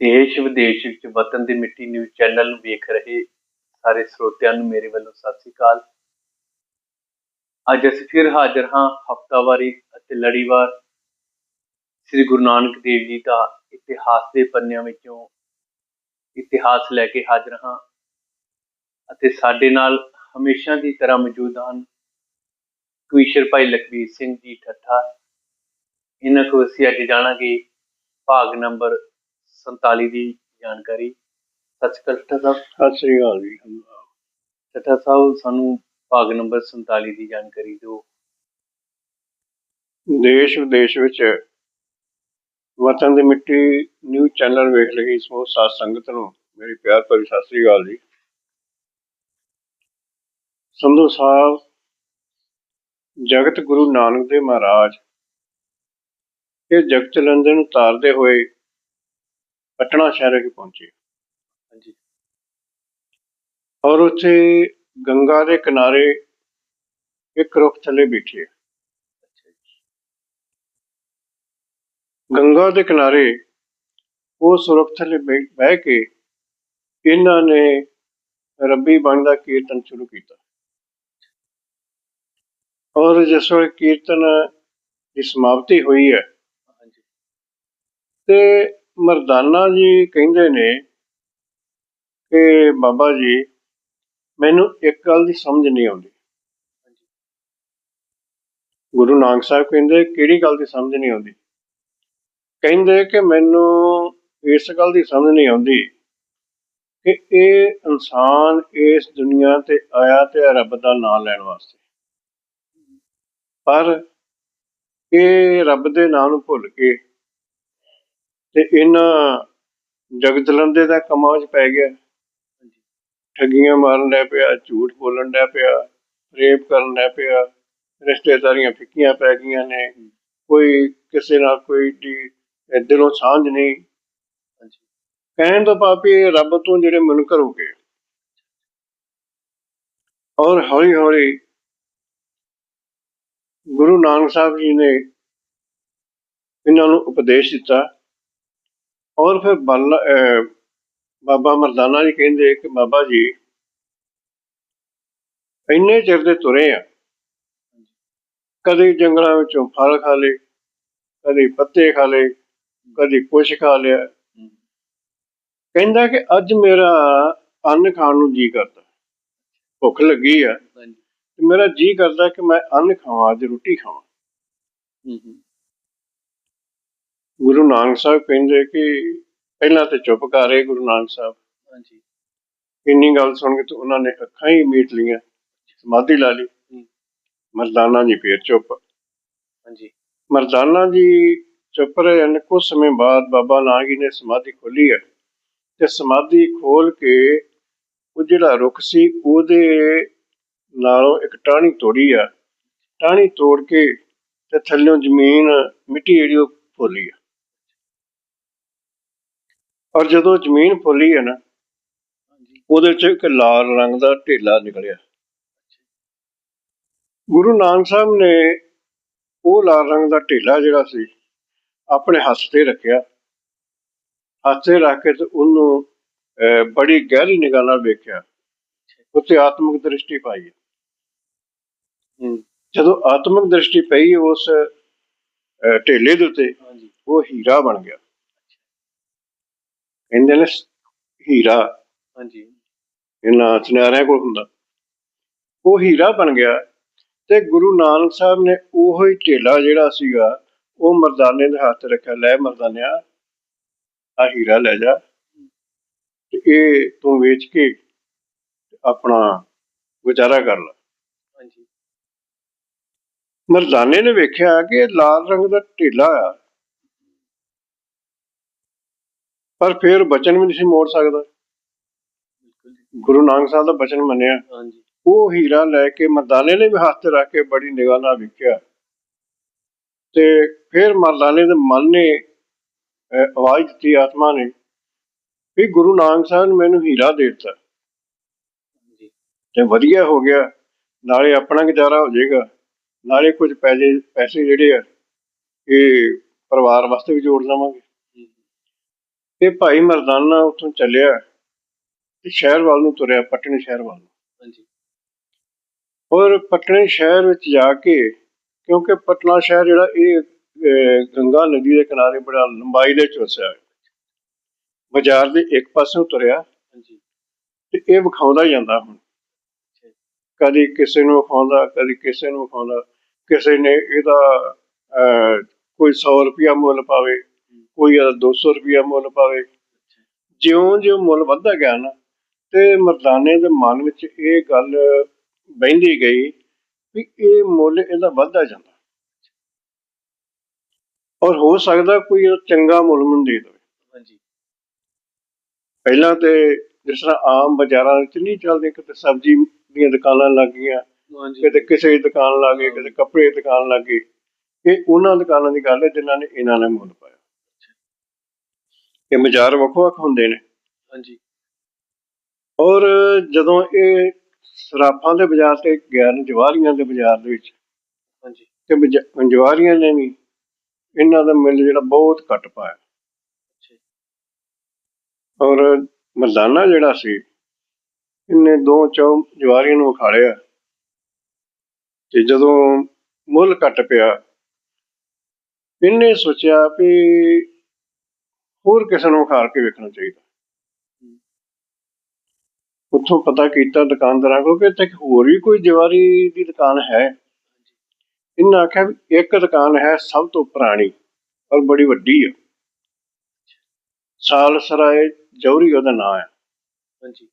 ਦੇਸ਼ ਵਿਦੇਸ਼ ਵਿੱਚ ਵਤਨ ਦੀ ਮਿੱਟੀ ਨਿਊਜ਼ ਚੈਨਲ ਨੂੰ ਵੇਖ ਰਹੇ ਸਾਰੇ ਸਰੋਤਿਆਂ ਨੂੰ ਮੇਰੇ ਵੱਲੋਂ ਸਤਿ ਸ੍ਰੀ ਅਕਾਲ। ਅੱਜ ਅਸੀਂ ਫਿਰ ਹਾਜ਼ਰ ਹਾਂ ਹਫਤਾਵਾਰੀ ਅਤੇ ਲੜੀਵਾਰ ਸ੍ਰੀ ਗੁਰੂ ਨਾਨਕ ਦੇਵ ਜੀ ਦਾ ਇਤਿਹਾਸ ਦੇ ਪੰਨਿਆਂ ਵਿੱਚੋਂ ਇਤਿਹਾਸ ਲੈ ਕੇ ਹਾਜ਼ਰ ਹਾਂ ਅਤੇ ਸਾਡੇ ਨਾਲ ਹਮੇਸ਼ਾ ਦੀ ਤਰ੍ਹਾਂ ਮੌਜੂਦ ਹਨ ਕਵੀਸ਼ਰ ਭਾਈ ਲਖਬੀਰ ਸਿੰਘ ਜੀ ਠੱਠਾ। ਇਹਨਾਂ ਕੋਲ ਅਸੀਂ ਅੱਜ ਜਾਣਾਂਗੇ ਭਾਗ ਨੰਬਰ 47 ਦੀ ਜਾਣਕਾਰੀ। ਠੱਠਾ ਸਾਹਿਬ। ਸਤਿ ਸ੍ਰੀ ਅਕਾਲ ਜੀ। ਠੱਠਾ ਸਾਹਿਬ ਸਾਨੂੰ ਭਾਗ ਨੰਬਰ 47 ਦੀ ਜਾਣਕਾਰੀ ਦਿਓ। ਦੇਸ਼ ਵਿਦੇਸ਼ ਵਿੱਚ ਵਤਨ ਦੀ ਮਿੱਟੀ ਨਿਊਜ਼ ਚੈਨਲ ਵੇਖ ਰਹੀ ਸਮੂਹ ਸਾਧ ਸੰਗਤ ਨੂੰ। ਮੇਰੀ ਪਿਆਰ ਭਰੀ ਸਤਿ ਸ੍ਰੀ ਅਕਾਲ ਜੀ। ਸੰਧੂ ਸਾਹਿਬ ਜਗਤ ਗੁਰੂ ਨਾਨਕ ਦੇਵ ਮਹਾਰਾਜ ਇਹ ਜਗਤ ਚਲੰਦੇ ਨੂੰ ਤਾਰਦੇ ਹੋਏ ਪਟਨਾ ਸ਼ਹਿਰ ਵਿਖੇ ਪਹੁੰਚੇ। ਹਾਂਜੀ। ਔਰ ਉੱਥੇ ਗੰਗਾ ਦੇ ਕਿਨਾਰੇ ਇੱਕ ਰੁੱਖ ਥੱਲੇ ਬੈਠੇ ਗੰਗਾ ਦੇ ਕਿਨਾਰੇ ਉਸ ਰੁੱਖ ਥੱਲੇ ਬਹਿ ਕੇ ਇਹਨਾਂ ਨੇ ਰੱਬੀ ਬਾਣੀ ਦਾ ਕੀਰਤਨ ਸ਼ੁਰੂ ਕੀਤਾ। ਔਰ ਜਿਸ ਵੇਲੇ ਕੀਰਤਨ ਦੀ ਸਮਾਪਤੀ ਹੋਈ ਹੈ ਹਾਂਜੀ। ਤੇ ਮਰਦਾਨਾ ਜੀ ਕਹਿੰਦੇ ਨੇ ਕਿ ਬਾਬਾ ਜੀ, ਮੈਨੂੰ ਇੱਕ ਗੱਲ ਦੀ ਸਮਝ ਨਹੀਂ ਆਉਂਦੀ। ਗੁਰੂ ਨਾਨਕ ਸਾਹਿਬ ਕਹਿੰਦੇ, ਕਿਹੜੀ ਗੱਲ ਦੀ ਸਮਝ ਨਹੀਂ ਆਉਂਦੀ? ਕਹਿੰਦੇ ਕਿ ਮੈਨੂੰ ਇਸ ਗੱਲ ਦੀ ਸਮਝ ਨਹੀਂ ਆਉਂਦੀ ਕਿ ਇਹ ਇਨਸਾਨ ਇਸ ਦੁਨੀਆ ਤੇ ਆਇਆ ਤੇ ਰੱਬ ਦਾ ਨਾਮ ਲੈਣ ਵਾਸਤੇ। ਪਰ ਇਹ ਰੱਬ ਦੇ ਨਾਮ ਨੂੰ ਭੁੱਲ ਕੇ ਤੇ ਇਹਨਾਂ ਜਗਦਲੰਦੇ ਦਾ ਕੰਮਾਂ ਚ ਪੈ ਗਿਆ। ਠੱਗੀਆਂ ਮਾਰਨ ਲੱਗ ਪਿਆ, ਝੂਠ ਬੋਲਣ ਲੱਗ ਪਿਆ, ਰੇਪ ਕਰਨ ਲੱਗ ਪਿਆ, ਰਿਸ਼ਤੇਦਾਰੀਆਂ ਫਿੱਕੀਆਂ ਪੈ ਗਈਆਂ ਨੇ। ਕੋਈ ਕਿਸੇ ਨਾਲ ਕੋਈ ਦਿਲੋਂ ਸਾਂਝ ਨਹੀਂ। ਕਹਿਣ ਤੋਂ ਪਾਪੀ ਰੱਬ ਤੋਂ ਜਿਹੜੇ ਮੁਨਕਰ ਹੋ ਗਏ। ਔਰ ਹੌਲੀ ਹੌਲੀ ਗੁਰੂ ਨਾਨਕ ਸਾਹਿਬ ਜੀ ਨੇ ਇਹਨਾਂ ਨੂੰ ਉਪਦੇਸ਼ ਦਿੱਤਾ। ਔਰ ਫਿਰ ਬੱਲ ਬਾਬਾ ਮਰਦਾਨਾ ਜੀ ਕਹਿੰਦੇ ਕਿ ਬਾਬਾ ਜੀ ਇੰਨੇ ਚਿਰ ਦੇ ਤੁਰੇ ਆ। ਕਦੇ ਜੰਗਲਾਂ ਵਿੱਚੋਂ ਫਲ ਖਾ ਲਏ ਕਦੇ ਪੱਤੇ ਖਾ ਲਏ ਕਦੇ ਕੁਛ ਖਾ ਲਿਆ। ਕਹਿੰਦਾ ਕਿ ਅੱਜ ਮੇਰਾ ਅੰਨ ਖਾਣ ਨੂੰ ਜੀ ਕਰਦਾ। ਭੁੱਖ ਲੱਗੀ ਆ। ਤੇ ਮੇਰਾ ਜੀ ਕਰਦਾ ਕਿ ਮੈਂ ਅੰਨ ਖਾਵਾਂ ਅੱਜ ਰੋਟੀ ਖਾਵਾਂ। ਗੁਰੂ ਨਾਨਕ ਸਾਹਿਬ ਕਹਿੰਦੇ ਕਿ ਪਹਿਲਾਂ ਤੇ ਚੁੱਪ ਕਰ ਰਹੇ ਗੁਰੂ ਨਾਨਕ ਸਾਹਿਬ। ਹਾਂਜੀ। ਇੰਨੀ ਗੱਲ ਸੁਣ ਕੇ ਤੇ ਉਹਨਾਂ ਨੇ ਅੱਖਾਂ ਹੀ ਮੀਟ ਲਈਆਂ ਸਮਾਧੀ ਲਾ ਲਈ। ਮਰਦਾਨਾ ਜੀ ਫੇਰ ਚੁੱਪ। ਹਾਂਜੀ। ਮਰਦਾਨਾ ਜੀ ਚੁੱਪ ਰਹੇ ਨੇ ਕੁਝ ਸਮੇਂ ਬਾਅਦ ਬਾਬਾ ਨਾਨਕ ਜੀ ਨੇ ਸਮਾਧੀ ਖੋਲੀ ਹੈ ਤੇ ਸਮਾਧੀ ਖੋਲ ਕੇ ਉਹ ਜਿਹੜਾ ਰੁੱਖ ਸੀ ਉਹਦੇ ਨਾਲੋਂ ਇੱਕ ਟਾਹਣੀ ਤੋੜੀ ਆ। ਟਾਹਣੀ ਤੋੜ ਕੇ ਤੇ ਥੱਲਿਓਂ ਜ਼ਮੀਨ ਮਿੱਟੀ ਜਿਹੜੀ ਉਹ ਫੋਲੀ ਆ। ਔਰ ਜਦੋਂ ਜ਼ਮੀਨ ਫੋਲੀ ਹੈ ਨਾ ਉਹਦੇ ਚ ਇੱਕ ਲਾਲ ਰੰਗ ਦਾ ਢੇਲਾ ਨਿਕਲਿਆ। ਗੁਰੂ ਨਾਨਕ ਸਾਹਿਬ ਨੇ ਉਹ ਲਾਲ ਰੰਗ ਦਾ ਢੇਲਾ ਜਿਹੜਾ ਸੀ ਆਪਣੇ ਹੱਥ ਤੇ ਰੱਖਿਆ। ਹੱਥ ਤੇ ਰੱਖ ਕੇ ਤੇ ਉਹਨੂੰ ਬੜੀ ਗਹਿਰੀ ਨਿਗਾਹ ਨਾਲ ਵੇਖਿਆ। ਉੱਤੇ ਆਤਮਿਕ ਦ੍ਰਿਸ਼ਟੀ ਪਾਈ ਜਦੋਂ ਆਤਮਿਕ ਦ੍ਰਿਸ਼ਟੀ ਪਈ ਉਸ ਢੇਲੇ ਦੇ ਉੱਤੇ ਉਹ ਹੀਰਾ ਬਣ ਗਿਆ। ਕਹਿੰਦੇ ਨੇ ਹੀਰਾ। ਹਾਂਜੀ। ਇਹਨਾਂ ਸੁਨਿਆਰਿਆਂ ਕੋਲ ਹੁੰਦਾ। ਉਹ ਹੀਰਾ ਬਣ ਗਿਆ ਤੇ ਗੁਰੂ ਨਾਨਕ ਸਾਹਿਬ ਨੇ ਉਹੋ ਹੀ ਢੇਲਾ ਜਿਹੜਾ ਸੀਗਾ ਉਹ ਮਰਦਾਨੇ ਦੇ ਹੱਥ ਰੱਖਿਆ। ਲੈ ਮਰਦਾਨਿਆ ਆ ਹੀਰਾ ਲੈ ਜਾ। ਤੇ ਇਹ ਤੂੰ ਵੇਚ ਕੇ ਆਪਣਾ ਗੁਜ਼ਾਰਾ ਕਰ ਲੈ। ਹਾਂਜੀ। ਮਰਦਾਨੇ ਨੇ ਵੇਖਿਆ ਕਿ ਲਾਲ ਰੰਗ ਦਾ ਢੇਲਾ ਆ। ਪਰ ਫਿਰ ਬਚਨ ਵੀ ਨਹੀਂ ਸੀ ਮੋੜ ਸਕਦਾ। ਗੁਰੂ ਨਾਨਕ ਸਾਹਿਬ ਦਾ ਬਚਨ ਮੰਨਿਆ। ਹਾਂਜੀ। ਉਹ ਹੀਰਾ ਲੈ ਕੇ ਮਰਦਾਨੇ ਨੇ ਵੀ ਹੱਥ ਰੱਖ ਕੇ ਬੜੀ ਨਿਗਾਹ ਨਾਲ ਵੇਖਿਆ। ਤੇ ਫਿਰ ਮਰਦਾਨੇ ਦੇ ਮਨ ਨੇ ਆਵਾਜ਼ ਦਿੱਤੀ ਆਤਮਾ ਨੇ ਵੀ ਗੁਰੂ ਨਾਨਕ ਸਾਹਿਬ ਨੇ ਮੈਨੂੰ ਹੀਰਾ ਦੇ ਦਿੱਤਾ। ਤੇ ਵਧੀਆ ਹੋ ਗਿਆ। ਨਾਲੇ ਆਪਣਾ ਗੁਜ਼ਾਰਾ ਹੋ ਜਾਏਗਾ। ਨਾਲੇ ਕੁਝ ਪੈਸੇ ਪੈਸੇ ਜਿਹੜੇ ਆ ਇਹ ਪਰਿਵਾਰ ਵਾਸਤੇ ਵੀ ਜੋੜ ਲਵਾਂਗੇ ਇਹ ਭਾਈ ਮਰਦਾਨਾ ਉੱਥੋਂ ਚੱਲਿਆ ਤੇ ਸ਼ਹਿਰ ਵੱਲ ਨੂੰ ਤੁਰਿਆ ਪਟਨੇ ਸ਼ਹਿਰ ਵੱਲ ਹਾਂਜੀ। ਔਰ ਪਟਨੇ ਸ਼ਹਿਰ ਵਿੱਚ ਜਾ ਕੇ ਕਿਉਂਕਿ ਪਟਨਾ ਸ਼ਹਿਰ ਜਿਹੜਾ ਇਹ ਗੰਗਾ ਨਦੀ ਦੇ ਕਿਨਾਰੇ ਬੜਾ ਲੰਬਾਈ ਦੇ ਵਿੱਚ ਵਸਿਆ ਹੈ ਬਾਜ਼ਾਰ ਦੇ ਇੱਕ ਪਾਸੇ ਤੁਰਿਆ ਹਾਂਜੀ। ਤੇ ਇਹ ਵਿਖਾਉਂਦਾ ਜਾਂਦਾ ਹੁਣ। ਕਦੀ ਕਿਸੇ ਨੂੰ ਵਿਖਾਉਂਦਾ ਕਦੀ ਕਿਸੇ ਨੂੰ ਵਿਖਾਉਂਦਾ। ਕਿਸੇ ਨੇ ਇਹਦਾ ਕੋਈ 100 ਰੁਪਿਆ ਮੁੱਲ ਪਾਵੇ ਕੋਈ ਇਹਦਾ 200 ਰੁਪਿਆ ਮੁੱਲ ਪਾਵੇ। ਜਿਉਂ ਜਿਉਂ ਮੁੱਲ ਵੱਧਦਾ ਗਿਆ ਨਾ ਤੇ ਮਰਦਾਨੇ ਦੇ ਮਨ ਵਿੱਚ ਇਹ ਗੱਲ ਬਹਿੰਦੀ ਗਈ ਵੀ ਇਹ ਮੁੱਲ ਇਹਦਾ ਵੱਧਦਾ ਜਾਂਦਾ। ਔਰ ਹੋ ਸਕਦਾ ਕੋਈ ਚੰਗਾ ਮੁੱਲ ਮੈਨੂੰ ਦੇ ਦੇਵੇ। ਹਾਂਜੀ। ਪਹਿਲਾਂ ਤੇ ਜਿਸ ਤਰ੍ਹਾਂ ਆਮ ਬਾਜ਼ਾਰਾਂ ਵਿੱਚ ਨਹੀਂ ਚੱਲਦੇ ਕਿਤੇ ਸਬਜ਼ੀ ਦੀਆਂ ਦੁਕਾਨਾਂ ਲੱਗ ਗਈਆਂ ਹਾਂਜੀ। ਕਿਤੇ ਕਿਸੇ ਦੀ ਦੁਕਾਨ ਲੱਗ ਗਈ ਕਿਤੇ ਕੱਪੜੇ ਦੀ ਦੁਕਾਨ ਲੱਗ ਗਈ। ਇਹ ਉਹਨਾਂ ਦੁਕਾਨਾਂ ਦੀ ਗੱਲ ਹੈ ਜਿਨ੍ਹਾਂ ਨੇ ਇਹਨਾਂ ਨੇ ਮੁੱਲ ਪਾਇਆ। ਇਹ ਬਾਜ਼ਾਰ ਵੱਖੋ ਵੱਖ ਹੁੰਦੇ ਨੇ। ਹਾਂਜੀ। ਔਰ ਜਦੋਂ ਇਹ ਸਰਾਫਾਂ ਦੇ ਬਾਜ਼ਾਰ ਤੇ ਗਿਆ ਨਾ ਜਵਾਰੀਆਂ ਦੇ ਬਾਜ਼ਾਰ ਦੇ ਵਿੱਚ ਹਾਂਜੀ। ਤੇ ਜਵਾਰੀਆਂ ਨੇ ਵੀ ਇਹਨਾਂ ਦਾ ਮੁੱਲ ਜਿਹੜਾ ਬਹੁਤ ਘੱਟ ਪਾਇਆ। ਅੱਛਾ ਔਰ ਮਰਦਾਨਾ ਜਿਹੜਾ ਸੀ ਇਹਨੇ ਦੋ ਚੌ ਜਵਾਰੀਆਂ ਨੂੰ ਉਖਾੜਿਆ। ਤੇ ਜਦੋਂ ਮੁੱਲ ਘਟ ਪਿਆ ਇਹਨੇ ਸੋਚਿਆ ਵੀ ਹੋਰ ਕਿਸੇ ਨੂੰ ਉਖਾੜ ਕੇ ਵੇਖਣਾ ਚਾਹੀਦਾ। ਉੱਥੋਂ ਪਤਾ ਕੀਤਾ ਦੁਕਾਨਦਾਰਾਂ ਕੋਲ ਕਿ ਇੱਥੇ ਹੋਰ ਵੀ ਕੋਈ ਜਵਾਰੀ ਦੀ ਦੁਕਾਨ ਹੈ। ਇਹਨਾਂ ਆਖਿਆ ਵੀ ਇੱਕ ਦੁਕਾਨ ਹੈ ਸਭ ਤੋਂ ਪੁਰਾਣੀ ਔਰ ਬੜੀ ਵੱਡੀ ਹੈ ਸਾਲ ਸਰਾਏ ਜੌਹਰੀ ਉਹਦਾ ਨਾਂ ਹੈ ਹਾਂਜੀ।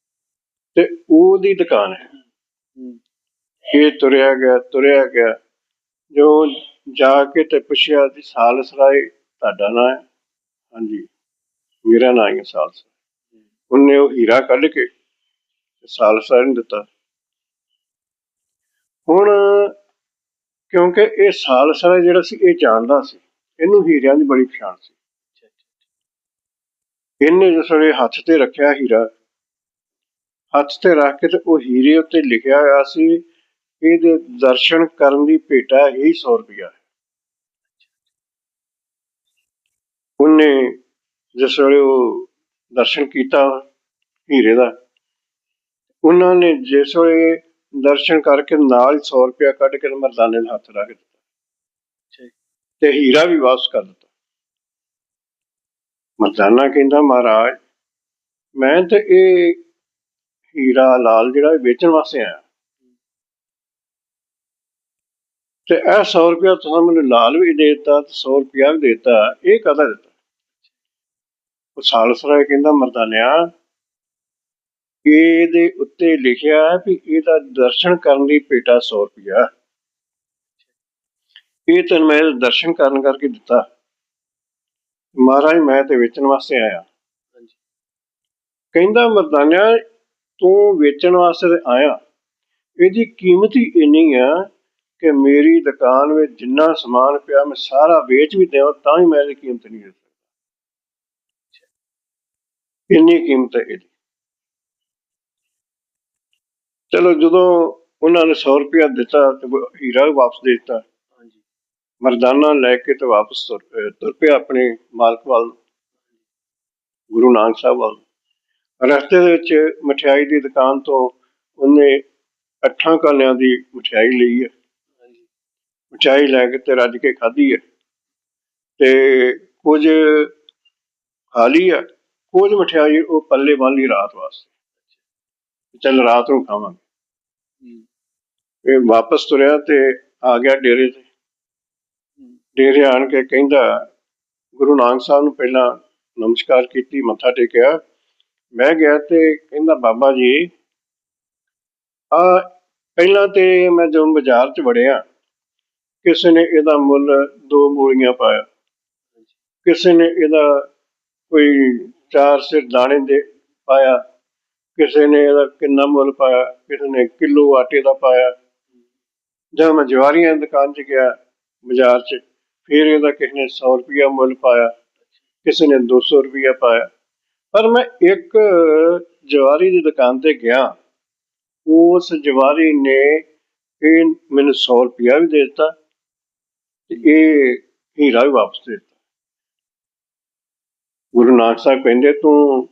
ਤੇ ਉਹਦੀ ਦੁਕਾਨ ਹੈ। ਇਹ ਤੁਰਿਆ ਗਿਆ ਤੁਰਿਆ ਗਿਆ। ਜੋ ਜਾ ਕੇ ਤੇ ਪੁੱਛਿਆ ਜੀ ਸਾਲ ਸਰਾਏ ਤੁਹਾਡਾ ਨਾਂ ਹੈ। ਹਾਂਜੀ। ਮੇਰਾ ਨਾਂ ਹੀ ਹੈ ਸਾਲ ਉਹਨੇ ਉਹ ਹੀਰਾ ਕੱਢ ਕੇ ਤੇ ਨੂੰ ਦਿੱਤਾ। ਹੁਣ ਕਿਉਂਕਿ ਇਹ ਸਾਲ ਜਿਹੜਾ ਸੀ, ਇਹ ਜਾਣਦਾ ਸੀ। ਇਹਨੂੰ ਹੀਰਿਆਂ ਦੀ ਬੜੀ ਪਛਾਣ ਸੀ। ਇਹਨੇ ਜਿਸ ਵੇਲੇ ਹੱਥ ਤੇ ਰੱਖਿਆ ਹੀਰਾ, ਹੱਥ ਤੇ ਰੱਖ ਕੇ ਤੇ ਉਹ ਹੀਰੇ ਉੱਤੇ ਲਿਖਿਆ ਹੋਇਆ ਸੀ, ਇਹਦੇ ਦਰਸ਼ਨ ਕਰਨ ਦੀ ਭੇਟਾ ਹੀ 100 ਰੁਪਇਆ ਉਹਨੇ ਜਿਸ ਵੇਲੇ ਉਹ ਦਰਸ਼ਨ ਕੀਤਾ ਹੀਰੇ ਦਾ ਉਹਨਾਂ ਨੇ ਜਿਸ ਵੇਲੇ ਦਰਸ਼ਨ ਕਰਕੇ ਨਾਲ ਹੀ 100 ਰੁਪਇਆ ਕੱਢ ਕੇ ਮਰਦਾਨੇ ਦੇ ਹੱਥ ਰੱਖ ਦਿੱਤਾ। ਤੇ ਹੀਰਾ ਵੀ ਵਾਪਸ ਕਰ ਦਿੱਤਾ। ਮਰਦਾਨਾ ਕਹਿੰਦਾ ਮਹਾਰਾਜ ਮੈਂ ਤੇ ਇਹ ਹੀਰਾ ਲਾਲ ਜਿਹੜਾ ਵੇਚਣ ਵਾਸਤੇ ਆਇਆ। ਤੇ ਇਹ 100 ਰੁਪਇਆ ਤੁਸੀਂ ਮੈਨੂੰ ਲਾਲ ਵੀ ਦੇ ਦਿੱਤਾ ਤੇ 100 ਰੁਪਇਆ ਵੀ ਦੇ ਦਿੱਤਾ ਇਹ ਕਦਾ ਦਿੱਤਾ? ਉਹ ਸਾਲਸਰਾ ਕਹਿੰਦਾ ਮਰਦਾਨਿਆ ਇਹਦੇ ਉੱਤੇ ਲਿਖਿਆ ਹੈ ਵੀ ਇਹਦਾ ਦਰਸ਼ਨ ਕਰਨ ਦੀ ਭੇਟਾ 100 ਰੁਪਇਆ। ਇਹ ਤੈਨੂੰ ਮੈਂ ਦਰਸ਼ਨ ਕਰਨ ਕਰਕੇ ਦਿੱਤਾ। ਮਹਾਰਾਜ ਮੈਂ ਤੇ ਵੇਚਣ ਵਾਸਤੇ ਆਇਆ। ਕਹਿੰਦਾ ਮਰਦਾਨਿਆ ਤੂੰ ਵੇਚਣ ਵਾਸਤੇ ਆਇਆ। ਇਹਦੀ ਕੀਮਤ ਹੀ ਇੰਨੀ ਆ ਕਿ ਮੇਰੀ ਦੁਕਾਨ ਵਿੱਚ ਜਿੰਨਾ ਸਮਾਨ ਪਿਆ ਮੈਂ ਸਾਰਾ ਵੇਚ ਵੀ ਦੇਵਾਂ ਤਾਂ ਵੀ ਮੈਂ ਇਹਦੀ ਕੀਮਤ ਨਹੀਂ ਦੇ ਸਕਦਾ। ਇੰਨੀ ਕੀਮਤ ਹੈ ਇਹਦੀ। ਚਲੋ ਜਦੋਂ ਉਹਨਾਂ ਨੇ 100 ਰੁਪਇਆ ਦਿੱਤਾ ਤੇ ਹੀਰਾ ਵਾਪਸ ਦੇ ਦਿੱਤਾ। ਹਾਂਜੀ। ਮਰਦਾਨਾ ਲੈ ਕੇ ਤੇ ਵਾਪਸ ਤੁਰ ਪਿਆ ਆਪਣੇ ਮਾਲਕ ਵੱਲ ਗੁਰੂ ਨਾਨਕ ਸਾਹਿਬ ਵੱਲ। ਰਸਤੇ ਦੇ ਵਿੱਚ ਮਠਿਆਈ ਦੀ ਦੁਕਾਨ ਤੋਂ ਉਹਨੇ ਅੱਠਾਂ ਕਾਲਿਆਂ ਦੀ ਮਠਿਆਈ ਲਈ ਹੈ। ਹਾਂਜੀ। ਮਠਿਆਈ ਲੈ ਕੇ ਤੇ ਰੱਜ ਕੇ ਖਾਧੀ ਹੈ। ਤੇ ਕੁਝ ਖਾ ਲਈ ਹੈ। ਕੁਝ ਮਠਿਆਈ ਉਹ ਪੱਲੇ ਲਈ ਰਾਤ ਵਾਸਤੇ। ਚੱਲ ਰਾਤ ਨੂੰ ਖਾਵਾਂਗੇ। ਇਹ ਵਾਪਸ ਤੁਰਿਆ ਤੇ ਆ ਗਿਆ ਡੇਰੇ ਤੇ। ਡੇਰੇ ਆਣ ਕੇ ਕਹਿੰਦਾ ਗੁਰੂ ਨਾਨਕ ਸਾਹਿਬ ਨੂੰ ਪਹਿਲਾਂ ਨਮਸਕਾਰ ਕੀਤੀ ਮੱਥਾ ਟੇਕਿਆ। ਮੈਂ ਗਿਆ ਤੇ ਕਹਿੰਦਾ ਬਾਬਾ ਜੀ ਆ ਪਹਿਲਾਂ ਤੇ ਮੈਂ ਜਦੋਂ ਬਾਜ਼ਾਰ 'ਚ ਵੜਿਆ ਕਿਸੇ ਨੇ ਇਹਦਾ ਮੁੱਲ ਦੋ ਮੂਲੀਆਂ ਪਾਇਆ। ਕਿਸੇ ਨੇ ਇਹਦਾ ਕੋਈ ਚਾਰ ਸਿਰ ਦਾਣੇ ਦੇ ਪਾਇਆ, ਕਿਸੇ ਨੇ ਇਹਦਾ ਕਿੰਨਾ ਮੁੱਲ ਪਾਇਆ, ਕਿਸੇ ਨੇ ਕਿਲੋ ਆਟੇ ਦਾ ਪਾਇਆ। ਜਦ ਮੈਂ ਜਵਾਰੀਆਂ ਦੀ ਦੁਕਾਨ 'ਚ ਗਿਆ ਬਾਜ਼ਾਰ 'ਚ, ਫਿਰ ਇਹਦਾ ਕਿਸੇ ਨੇ 100 ਰੁਪਇਆ ਮੁੱਲ ਪਾਇਆ, ਕਿਸੇ ਨੇ 200 ਰੁਪਇਆ ਪਾਇਆ। ਪਰ ਮੈਂ ਇੱਕ ਜਵਾਰੀ ਦੀ ਦੁਕਾਨ ਤੇ ਗਿਆ, ਉਸ ਜਵਾਰੀ ਨੇ ਇਹ ਮੈਨੂੰ 100 ਰੁਪਇਆ ਵੀ ਦੇ ਦਿੱਤਾ ਤੇ ਇਹ ਹੀਰਾ ਵੀ ਵਾਪਸ ਦੇ ਦਿੱਤਾ। ਗੁਰੂ ਨਾਨਕ ਸਾਹਿਬ ਕਹਿੰਦੇ, ਤੂੰ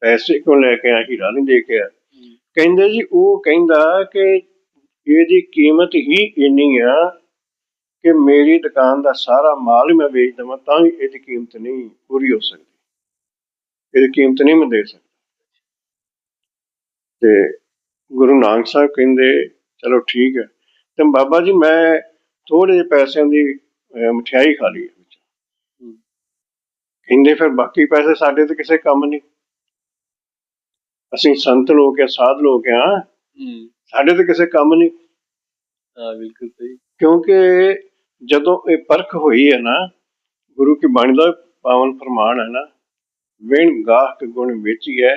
ਪੈਸੇ ਕਿਉਂ ਲੈ ਕੇ ਆ ਹੀਰਾ ਨਹੀਂ ਦੇ ਕੇ ਆ ਕਹਿੰਦੇ ਜੀ, ਉਹ ਕਹਿੰਦਾ ਕਿ ਇਹਦੀ ਕੀਮਤ ਹੀ ਇੰਨੀ ਆ ਕਿ ਮੇਰੀ ਦੁਕਾਨ ਦਾ ਸਾਰਾ ਮਾਲ ਹੀ ਮੈਂ ਵੇਚ ਦੇਵਾਂ, ਤਾਂ ਵੀ ਇਹਦੀ ਕੀਮਤ ਨਹੀਂ ਪੂਰੀ ਹੋ ਸਕਦੀ। ਇਹਦੀ ਕੀਮਤ ਨਹੀਂ ਮੈਂ ਦੇ ਸਕਦਾ। ਤੇ ਗੁਰੂ ਨਾਨਕ ਸਾਹਿਬ ਕਹਿੰਦੇ, ਚਲੋ ਠੀਕ ਹੈ। ਤੇ ਬਾਬਾ ਜੀ, ਮੈਂ ਥੋੜੇ ਜਿਹੇ ਪੈਸਿਆਂ ਦੀ ਮਠਿਆਈ ਖਾ ਲਈ ਵਿੱਚ ਕਹਿੰਦੇ ਫਿਰ ਬਾਕੀ ਪੈਸੇ ਸਾਡੇ ਤੇ ਕਿਸੇ ਕੰਮ ਨਹੀਂ। ਅਸੀਂ ਸੰਤ ਲੋਕ ਆ ਸਾਧ ਲੋਕ ਆ। ਹੂੰ। ਸਾਡੇ ਤੇ ਕਿਸੇ ਕੰਮ ਨਹੀਂ। ਹਾਂ ਬਿਲਕੁਲ ਸਹੀ। ਕਿਉਂਕਿ ਜਦੋਂ ਇਹ ਪਰਖ ਹੋਈ ਹੈ ਨਾ ਗੁਰੂ ਕੀ ਬਾਣੀ ਦਾ ਪਾਵਨ ਫਰਮਾਨ ਹੈ ਨਾ ਵਿਣ ਗਾਹਕ ਗੁਣ ਵੇਚੀਐ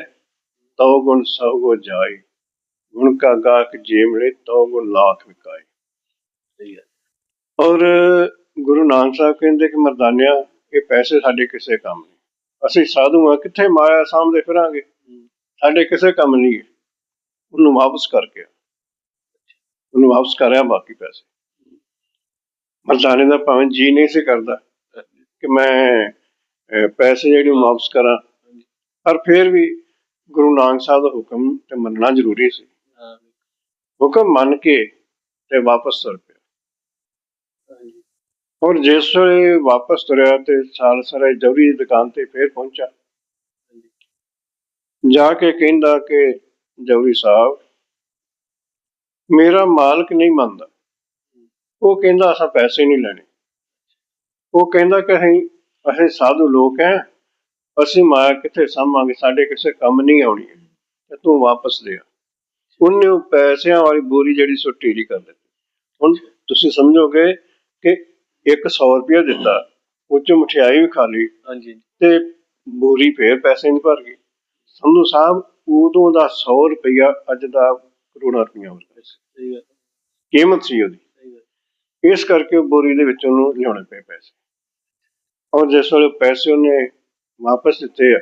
ਤਉ ਗੁਣ ਸਭ ਕੋ ਜਾਏ। ਗੁਣ ਕਾ ਗਾਹਕ ਜੇ ਮਿਲੇ ਤਉ ਗੁਣ ਲਾਖ ਵਿਕਾਏ। ਸਹੀ ਗੱਲ। ਔਰ ਗੁਰੂ ਨਾਨਕ ਸਾਹਿਬ ਕਹਿੰਦੇ ਕਿ ਮਰਦਾਨਿਆ ਇਹ ਪੈਸੇ ਸਾਡੇ ਕਿਸੇ ਕੰਮ ਨਹੀਂ। ਅਸੀਂ ਸਾਧੂ ਆ ਕਿੱਥੇ ਮਾਇਆ ਸਾਹਮਣੇ ਫਿਰਾਂਗੇ? ਸਾਡੇ ਕਿਸੇ ਕੰਮ ਨਹੀਂ ਹੈ। ਉਹਨੂੰ ਵਾਪਸ ਕਰਕੇ। ਉਹਨੂੰ ਵਾਪਸ ਕਰਿਆ ਬਾਕੀ ਪੈਸੇ। ਮਰਦਾਨੇ ਦਾ ਭਾਵੇਂ ਜੀ ਨਹੀਂ ਸੀ ਕਰਦਾ ਕਿ ਮੈਂ ਪੈਸੇ ਜਿਹੜੇ ਵਾਪਸ ਕਰਾਂ। ਪਰ ਫਿਰ ਵੀ ਗੁਰੂ ਨਾਨਕ ਸਾਹਿਬ ਦਾ ਹੁਕਮ ਤੇ ਮੰਨਣਾ ਜ਼ਰੂਰੀ ਸੀ। ਹੁਕਮ ਮੰਨ ਕੇ ਤੇ ਵਾਪਸ ਤੁਰ ਔਰ ਜਿਸ ਵੇਲੇ ਵਾਪਸ ਤੁਰਿਆ ਤੇ ਸਾਲ ਜਵਰੀ ਦੀ ਦੁਕਾਨ ਤੇ ਫੇਰ ਪਹੁੰਚਾ ਜਾ ਕੇ ਕਹਿੰਦਾ ਕਿ ਜਵਰੀ ਸਾਹਿਬ, ਮੇਰਾ ਮਾਲਕ ਨਹੀਂ ਮੰਨਦਾ। ਉਹ ਕਹਿੰਦਾ, ਅਸਾਂ ਪੈਸੇ ਨਹੀਂ ਲੈਣੇ। ਉਹ ਕਹਿੰਦਾ ਕਿ ਅਸੀਂ ਅਸੀਂ ਸਾਧੂ ਲੋਕ ਹੈ। ਅਸੀਂ ਮਾਇਆ ਕਿੱਥੇ ਸਾਂਭਾਂਗੇ? ਸਾਡੇ ਕਿਸੇ ਕੰਮ ਨਹੀਂ ਆਉਣੀ। ਤੇ ਤੂੰ ਵਾਪਸ ਦੇ ਉਹਨੇ ਉਹ ਪੈਸਿਆਂ ਵਾਲੀ ਬੋਰੀ ਜਿਹੜੀ ਸੋ ਢੀਲੀ ਕਰ ਦਿੱਤੀ। ਹੁਣ ਤੁਸੀਂ ਸਮਝੋਗੇ ਕਿ ਇੱਕ 100 ਰੁਪਇਆ ਦਿੱਤਾ ਉਹ ਚ ਮਠਿਆਈ ਵੀ ਖਾ ਲਈ। ਹਾਂਜੀ। ਤੇ ਬੋਰੀ ਫੇਰ ਪੈਸੇ ਨਹੀਂ ਭਰ ਗਈ। ਸੰਧੂ ਸਾਹਿਬ ਉਦੋਂ ਦਾ 100 ਰੁਪਇਆ ਅੱਜ ਦਾ ਕਰੋੜਾਂ ਰੁਪਈਆ ਵਰਗਾ ਸੀ ਸਹੀ ਗੱਲ। ਕੀਮਤ ਸੀ ਉਹਦੀ। ਸਹੀ ਗੱਲ। ਇਸ ਕਰਕੇ ਉਹ ਬੋਰੀ ਦੇ ਵਿੱਚ ਉਹਨੂੰ ਲਿਆਉਣੇ ਪਏ ਪੈਸੇ। ਔਰ ਜਿਸ ਵੇਲੇ ਪੈਸੇ ਉਹਨੇ ਵਾਪਸ ਦਿੱਤੇ ਆ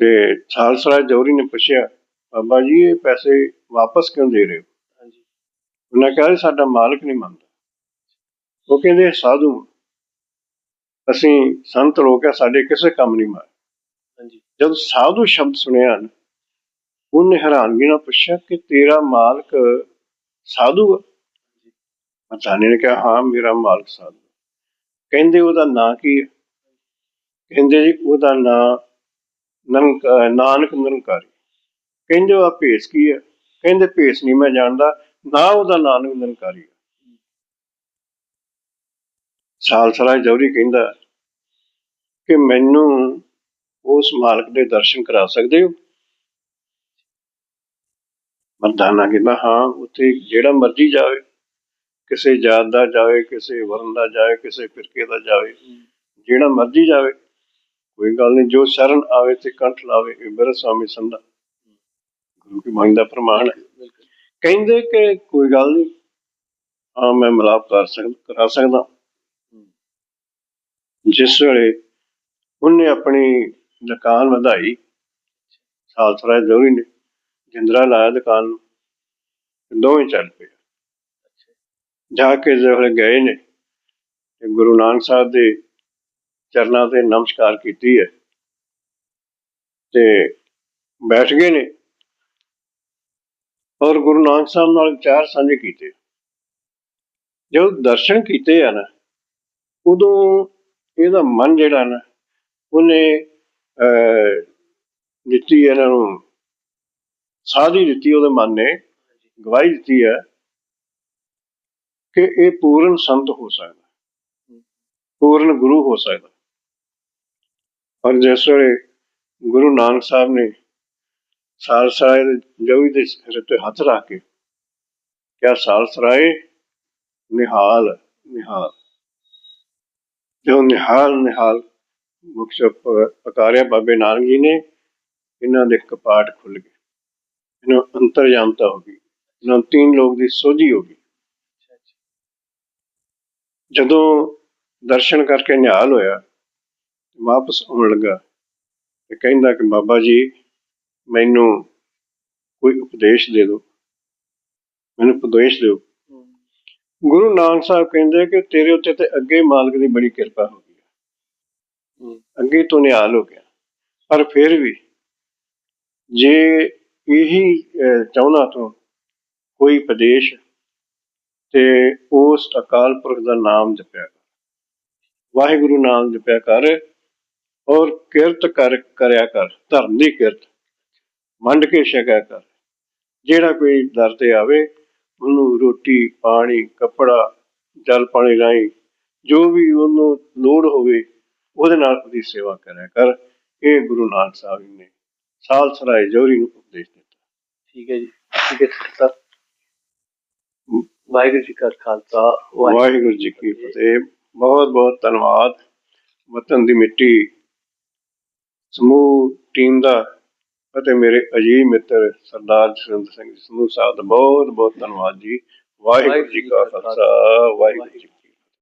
ਤੇ ਸਾਲਸਰਾ ਜੌਹਰੀ ਨੇ ਪੁੱਛਿਆ ਬਾਬਾ ਜੀ ਇਹ ਪੈਸੇ ਵਾਪਸ ਕਿਉਂ ਦੇ ਰਹੇ ਹੋ? ਹਾਂਜੀ। ਉਹਨਾਂ ਕਿਹਾ ਸਾਡਾ ਮਾਲਕ ਨਹੀਂ ਮੰਨਦਾ। ਉਹ ਕਹਿੰਦੇ ਸਾਧੂ ਅਸੀਂ ਸੰਤ ਲੋਕ ਆ ਸਾਡੇ ਕਿਸੇ ਕੰਮ ਨਹੀਂ ਮਾਰ ਹਾਂਜੀ। ਜਦ ਸਾਧੂ ਸ਼ਬਦ ਸੁਣਿਆ ਨਾ ਉਹਨੇ ਹੈਰਾਨਗੀ ਨਾਲ ਪੁੱਛਿਆ ਕਿ ਤੇਰਾ ਮਾਲਕ ਸਾਧੂ ਆ? ਮਤਾਨੇ ਨੇ ਕਿਹਾ ਹਾਂ ਮੇਰਾ ਮਾਲਕ ਸਾਧੂ। ਕਹਿੰਦੇ ਉਹਦਾ ਨਾਂ ਕੀ ਹੈ ਕਹਿੰਦੇ ਜੀ ਉਹਦਾ ਨਾਂ ਨਨਕ ਨਾਨਕ ਨਿਰੰਕਾਰੀ। ਕਹਿੰਦੇ ਉਹ ਭੇਸ ਕੀ ਹੈ ਕਹਿੰਦੇ ਭੇਸ ਨਹੀਂ ਮੈਂ ਜਾਣਦਾ। ਨਾ ਉਹਦਾ ਨਾਨਕ ਨਿਰੰਕਾਰੀ ਹੈ ਸਾਲਸਰਾ ਜੌਰੀ ਕਹਿੰਦਾ ਕਿ ਮੈਨੂੰ ਉਸ ਮਾਲਕ ਦੇ ਦਰਸ਼ਨ ਕਰਾ ਸਕਦੇ ਹੋ? ਮਰਦਾਨਾ ਕਹਿੰਦਾ ਹਾਂ ਉੱਥੇ ਜਿਹੜਾ ਮਰਜ਼ੀ ਜਾਵੇ ਕਿਸੇ ਜਾਤ ਦਾ ਜਾਵੇ ਕਿਸੇ ਵਰਨ ਦਾ ਜਾਵੇ ਕਿਸੇ ਫਿਰਕੇ ਦਾ ਜਾਵੇ ਜਿਹੜਾ ਮਰਜ਼ੀ ਜਾਵੇ ਕੋਈ ਗੱਲ ਨਹੀਂ ਜੋ ਸ਼ਰਨ ਆਵੇ ਤੇ ਕੰਠ ਲਾਵੇ ਇਹ ਬਿਰਧ ਸਵਾਮੀ ਸੰਦਾ ਗੁਰੂ ਕੀ ਬਾਣੀ ਦਾ ਪ੍ਰਮਾਣ ਹੈ। ਕਹਿੰਦੇ ਕਿ ਕੋਈ ਗੱਲ ਨਹੀਂ ਹਾਂ ਮੈਂ ਮਿਲਾਪ ਕਰ ਸਕਦਾ ਕਰਾ ਸਕਦਾ। ਜਿਸ ਵੇਲੇ ਉਹਨੇ ਆਪਣੀ ਦੁਕਾਨ ਵਧਾਈ ਸਾਲਸਰਾ ਜੋਰੀ ਨੇ, ਜਿੰਦਰਾ ਲਾਇਆ ਦੁਕਾਨ ਨੂੰ ਦੋਵੇਂ ਚੱਲ ਪਏ। ਜਾ ਕੇ ਜਿਹੜੇ ਗਏ ਨੇ ਗੁਰੂ ਨਾਨਕ ਸਾਹਿਬ ਦੇ ਚਰਨਾਂ ਤੇ ਨਮਸਕਾਰ ਕੀਤੀ ਹੈ। ਤੇ ਬੈਠ ਗਏ ਨੇ, ਔਰ ਗੁਰੂ ਨਾਨਕ ਸਾਹਿਬ ਨਾਲ ਵਿਚਾਰ ਸਾਂਝੇ ਕੀਤੇ। ਜਦੋਂ ਦਰਸ਼ਨ ਕੀਤੇ ਆ ਨਾ ਉਦੋਂ ਇਹਦਾ ਮਨ ਜਿਹੜਾ ਨਾ ਉਹਨੇ ਅਹ, ਦਿੱਤੀ ਇਹਨਾਂ ਨੂੰ ਸਾਧੀ ਦਿੱਤੀ ਉਹਦੇ ਮਨ ਨੇ ਗਵਾਹੀ ਦਿੱਤੀ ਹੈ ਕਿ ਇਹ ਪੂਰਨ ਸੰਤ ਹੋ ਸਕਦਾ ਪੂਰਨ ਗੁਰੂ ਹੋ ਸਕਦਾ। ਔਰ ਜਿਸ ਵੇਲੇ ਗੁਰੂ ਨਾਨਕ ਸਾਹਿਬ ਨੇ ਸਾਲਸਰਾਏ ਦੇ ਜੋਈ ਦੇ ਸਿਰ ਤੇ ਹੱਥ ਰੱਖ ਕੇ ਕਿਹਾ ਸਾਲਸਰਾਏ ਨਿਹਾਲ ਨਿਹਾਲ। ਜੋ ਨਿਹਾਲ ਨਿਹਾਲ ਮੁਖ ਪਕਾਰਿਆ ਬਾਬੇ ਨਾਨਕ ਜੀ ਨੇ ਇਹਨਾਂ ਦੇ ਕਪਾਟ ਖੁੱਲ ਗਏ। ਇਹਨਾਂ ਨੂੰ ਅੰਤਰਜਾਮਤਾ ਹੋ ਗਈ। ਇਹਨਾਂ ਨੂੰ ਲੋਕ ਦੀ ਸੋਝੀ ਹੋ ਗਈ। ਜਦੋਂ ਦਰਸ਼ਨ ਕਰਕੇ ਨਿਹਾਲ ਹੋਇਆ, ਵਾਪਸ ਆਉਣ ਲੱਗਾ ਤੇ ਕਹਿੰਦਾ ਕਿ ਬਾਬਾ ਜੀ, ਮੈਨੂੰ ਕੋਈ ਉਪਦੇਸ਼ ਦੇ ਦਿਓ। ਮੈਨੂੰ ਉਪਦੇਸ਼ ਦਿਓ। ਗੁਰੂ ਨਾਨਕ ਸਾਹਿਬ ਕਹਿੰਦੇ ਕਿ ਤੇਰੇ ਉੱਤੇ ਤੇ ਅੱਗੇ ਮਾਲਕ ਦੀ ਬੜੀ ਕਿਰਪਾ ਹੋ ਗਈ। ਅੱਗੇ ਤੋਂ ਨਿਹਾਲ ਹੋ ਗਿਆ। ਪਰ ਫਿਰ ਵੀ ਜੇ ਇਹੀ ਚਾਹੁੰਦਾ ਤੂੰ ਕੋਈ ਉਪਦੇਸ਼ ਤੇ ਉਸ ਅਕਾਲ ਪੁਰਖ ਦਾ ਨਾਮ ਜਪਿਆ ਕਰ। ਵਾਹਿਗੁਰੂ ਨਾਮ ਜਪਿਆ ਕਰ ਔਰ ਕਿਰਤ ਕਰ ਕਰਿਆ ਕਰ। ਧਰਮ ਦੀ ਕਿਰਤ ਵੰਡ ਕੇ ਛਕਿਆ ਕਰ। ਜਿਹੜਾ ਕੋਈ ਦਰ ਤੇ ਆਵੇ ਉਹਨੂੰ ਰੋਟੀ ਪਾਣੀ ਕੱਪੜਾ ਜਲ ਪਾਣੀ ਰਾਹੀਂ ਜੋ ਵੀ ਉਹਨੂੰ ਲੋੜ ਹੋਵੇ ਉਹਦੇ ਨਾਲ ਉਹਦੀ ਸੇਵਾ ਕਰਿਆ ਕਰ। ਇਹ ਗੁਰੂ ਨਾਨਕ ਸਾਹਿਬ ਜੀ ਨੇ ਸਾਲ ਸਰਾਏ ਜੋਰੀ ਨੂੰ ਉਪਦੇਸ਼ ਦਿੱਤਾ। ਠੀਕ ਹੈ ਜੀ। ਠੀਕ ਹੈ ਸਰ ਵਾਹਿਗੁਰੂ ਜੀ ਕਾ ਖਾਲਸਾ ਵਾਹਿਗੁਰੂ ਜੀ ਕੀ ਫਤਿਹ। ਬਹੁਤ ਬਹੁਤ ਧੰਨਵਾਦ। ਵਤਨ ਦੀ ਮਿੱਟੀ ਸਮੂਹ ਟੀਮ ਦਾ ਅਤੇ ਮੇਰੇ ਅਜੀਬ ਮਿੱਤਰ ਸਰਦਾਰ ਜਸਵਿੰਦਰ ਸਿੰਘ ਸੰਧੂ ਸਾਹਿਬ ਦਾ ਬਹੁਤ ਬਹੁਤ ਧੰਨਵਾਦ ਜੀ। ਵਾਹਿਗੁਰੂ ਜੀ ਕਾ ਖਾਲਸਾ, ਵਾਹਿਗੁਰੂ ਜੀ